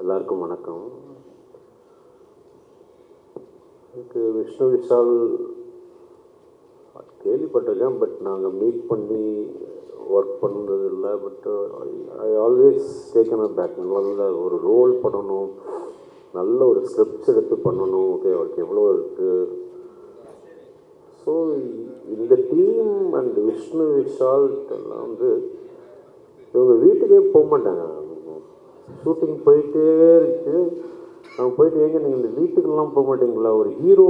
எல்லாருக்கும் வணக்கம். எனக்கு விஷ்ணு விஷால் கேள்விப்பட்டிருக்கேன் பட் நாங்கள் மீட் பண்ணி ஒர்க் பண்ணது இல்லை but I always taken a back நல்ல ஒரு ரோல் பண்ணணும் நல்ல ஒரு ஸ்கிரிப்ட்ஸ் எடுத்து பண்ணணும். ஓகே அவருக்கு எவ்வளோ இருக்குது ஸோ இந்த டீம் அண்ட் விஷ்ணு விஷால் எல்லாம் வந்து இவங்க வீட்டுக்கே போக மாட்டாங்க. ஷூட்டிங் போயிட்டே இருக்கு. அவங்க போயிட்டு ஏங்க நீங்கள் இந்த வீட்டுக்கெல்லாம் போக மாட்டீங்களா? ஒரு ஹீரோ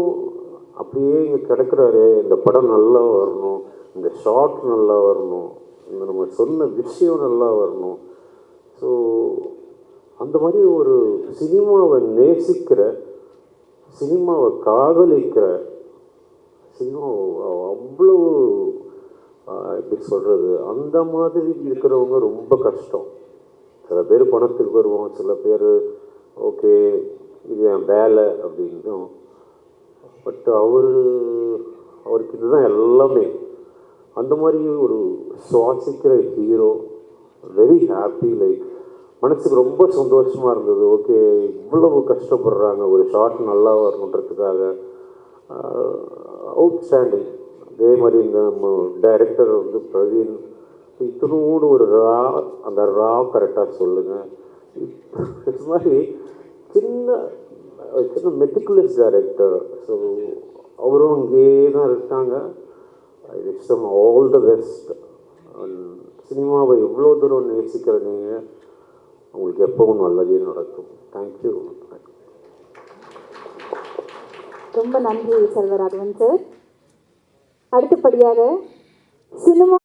அப்படியே இங்கே கிடக்கிறாரு. இந்த படம் நல்லா வரணும். இந்த ஷார்ட் நல்லா வரணும். இந்த நம்ம சொன்ன விஷயம் நல்லா வரணும். ஸோ அந்த மாதிரி ஒரு சினிமாவை நேசிக்கிற சினிமாவை காதலிக்கிற சினிமா அவ்வளோ எப்படி சொல்கிறது அந்த மாதிரி இருக்கிறவங்க ரொம்ப கஷ்டம். சில பேர் பணத்துக்கு வருவோம் சில பேர் ஓகே இது என் வேலை அப்படின்னும் பட் அவர் அவருக்கு இதுதான் எல்லாமே. அந்த மாதிரி ஒரு சுவாசிக்கிற ஹீரோ வெரி ஹாப்பி லைக் மனசுக்கு ரொம்ப சந்தோஷமாக இருந்தது. ஓகே இவ்வளவு கஷ்டப்படுறாங்க ஒரு ஷார்ட் நல்லா வரணுன்றதுக்காக. அவுட் ஸ்டாண்டிங் அதே மாதிரி இந்த டைரக்டர் வந்து பிரவீன் இத்தனோடு ஒரு ரா அந்த ரா கரெக்டாக சொல்லுங்கள் இது மாதிரி சின்ன சின்ன மெட்டிகுலஸ் டைரக்டர் ஸோ அவரும் அங்கேயே தான் இருக்காங்க. I wish them all the best சினிமாவை எவ்வளோ தூரம் நேசிக்கிற நீங்கள் உங்களுக்கு எப்பவும் நல்லதே நடக்கும். தேங்க்யூ ரொம்ப நன்றி செல்வராகவன் சார் அடுத்தபடியாக சினிமா